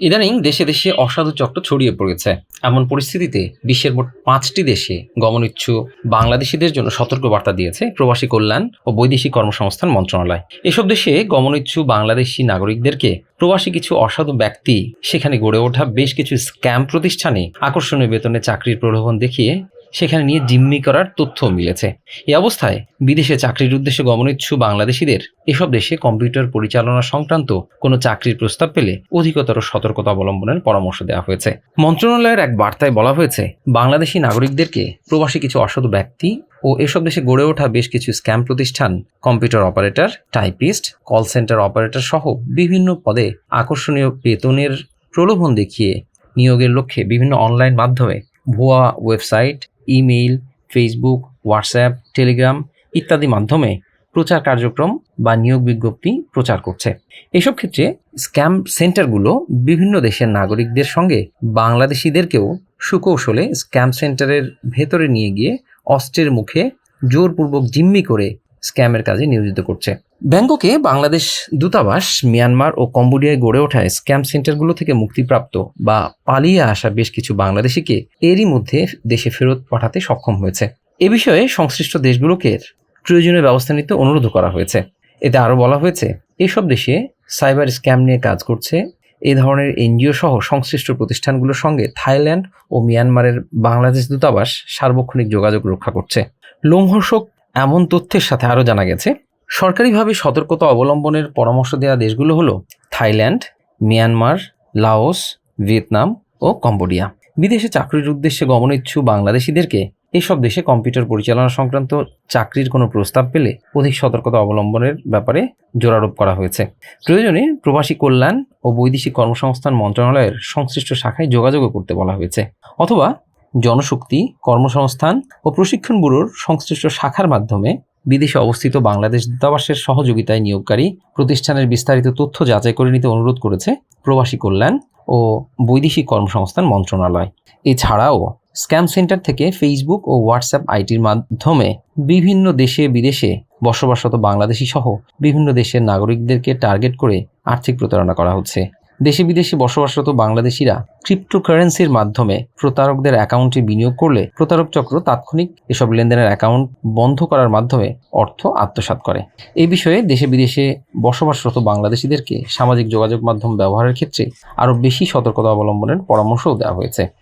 ইদানিং দেশে দেশে অসাধু চক্র ছড়িয়ে পড়েছে। এমন পরিস্থিতিতে বিশ্বের মোট পাঁচটি দেশে গমন ইচ্ছু বাংলাদেশিদের জন্য সতর্ক বার্তা দিয়েছে প্রবাসী কল্যাণ ও বৈদেশিক কর্মসংস্থান মন্ত্রণালয়। এসব দেশে গমনিচ্ছু বাংলাদেশি নাগরিকদেরকে প্রবাসী কিছু অসাধু ব্যক্তি সেখানে গড়ে ওঠা বেশ কিছু স্ক্যাম প্রতিষ্ঠানে আকর্ষণীয় বেতনে চাকরির প্রলোভন দেখিয়ে সেখানে নিয়ে জিম্মি করার তথ্য মিলেছে। এ অবস্থায় বিদেশে চাকরির উদ্দেশ্যে গমনিচ্ছু বাংলাদেশিদের এসব দেশে কম্পিউটার পরিচালনা সংক্রান্ত কোনো চাকরির প্রস্তাব পেলে অধিকতর সতর্কতা অবলম্বনের পরামর্শ দেওয়া হয়েছে। মন্ত্রণালয়ের এক বার্তায় বলা হয়েছে, বাংলাদেশি নাগরিকদেরকে প্রবাসী কিছু অসৎ ব্যক্তি ও এসব দেশে গড়ে ওঠা বেশ কিছু স্ক্যাম প্রতিষ্ঠান, computer operator, typist, call centre operator সহ বিভিন্ন পদে আকর্ষণীয় বেতনের প্রলোভন দেখিয়ে নিয়োগের লক্ষ্যে বিভিন্ন অনলাইন মাধ্যমে ভুয়া website email, Facebook, WhatsApp, Telegram ইত্যাদি মাধ্যমে প্রচার কার্যক্রম বা নিয়োগ বিজ্ঞপ্তি প্রচার করছে। এসব ক্ষেত্রে স্ক্যাম সেন্টারগুলো বিভিন্ন দেশের নাগরিকদের সঙ্গে বাংলাদেশিদেরকেও সুকৌশলে স্ক্যাম সেন্টারের ভেতরে নিয়ে গিয়ে অস্ত্রের মুখে জোরপূর্বক জিম্মি করে স্ক্যামের কাজে নিয়োজিত করছে। ব্যাংককে বাংলাদেশ দূতাবাস, মিয়ানমার ও কম্বোডিয়ায় গড়ে ওঠা স্ক্যাম সেন্টারগুলো থেকে মুক্তিপ্রাপ্ত বা পালিয়ে আসা বেশ কিছু বাংলাদেশিকে এরই মধ্যে দেশে ফেরত পাঠাতে সক্ষম হয়েছে। এ বিষয়ে সংশ্লিষ্ট দেশগুলোকে প্রয়োজনীয় ব্যবস্থা নিতে অনুরোধ করা হয়েছে। এতে আরও বলা হয়েছে, এসব দেশে সাইবার স্ক্যাম নিয়ে কাজ করছে এ ধরনের এনজিও সহ সংশ্লিষ্ট প্রতিষ্ঠানগুলোর সঙ্গে থাইল্যান্ড ও মিয়ানমারের বাংলাদেশ দূতাবাস সার্বক্ষণিক যোগাযোগ রক্ষা করছে। লোমহর্ষক এমন তথ্যের সাথে আরও জানা গেছে, সরকারিভাবে সতর্কতা অবলম্বনের পরামর্শ দেওয়া দেশগুলো হলো থাইল্যান্ড, মিয়ানমার, লাওস, ভিয়েতনাম ও কম্বোডিয়া। বিদেশে চাকরির উদ্দেশ্যে গমনিচ্ছু বাংলাদেশিদেরকে এসব দেশে কম্পিউটার পরিচালনা সংক্রান্ত চাকরির কোনো প্রস্তাব পেলে অধিক সতর্কতা অবলম্বনের ব্যাপারে জোরারোপ করা হয়েছে। প্রয়োজনে প্রবাসী কল্যাণ ও বৈদেশিক কর্মসংস্থান মন্ত্রণালয়ের সংশ্লিষ্ট শাখায় যোগাযোগও করতে বলা হয়েছে। অথবা জনশক্তি, কর্মসংস্থান ও প্রশিক্ষণ ব্যুরোর সংশ্লিষ্ট শাখার মাধ্যমে বিদেশে অবস্থিত বাংলাদেশ দূতাবাসের সহযোগিতায় নিয়োগকারী প্রতিষ্ঠানের বিস্তারিত তথ্য যাচাই করে নিতে অনুরোধ করেছে প্রবাসী কল্যাণ ও বৈদেশিক কর্মসংস্থান মন্ত্রণালয়। এছাড়াও স্ক্যাম সেন্টার থেকে ফেসবুক ও হোয়াটসঅ্যাপ আইটির মাধ্যমে বিভিন্ন দেশে বিদেশে বসবাসরত বাংলাদেশি সহ বিভিন্ন দেশের নাগরিকদেরকে টার্গেট করে আর্থিক প্রতারণা করা হচ্ছে। দেশে বিদেশে বসবাসরত বাংলাদেশিরা ক্রিপ্টোকারেন্সির মাধ্যমে প্রতারকদের অ্যাকাউন্টে বিনিয়োগ করলে প্রতারক চক্র তাৎক্ষণিক এসব লেনদেনের অ্যাকাউন্ট বন্ধ করার মাধ্যমে অর্থ আত্মসাত করে। এই বিষয়ে দেশে বিদেশে বসবাসরত বাংলাদেশিদেরকে সামাজিক যোগাযোগ মাধ্যম ব্যবহারের ক্ষেত্রে আরও বেশি সতর্কতা অবলম্বনের পরামর্শও দেওয়া হয়েছে।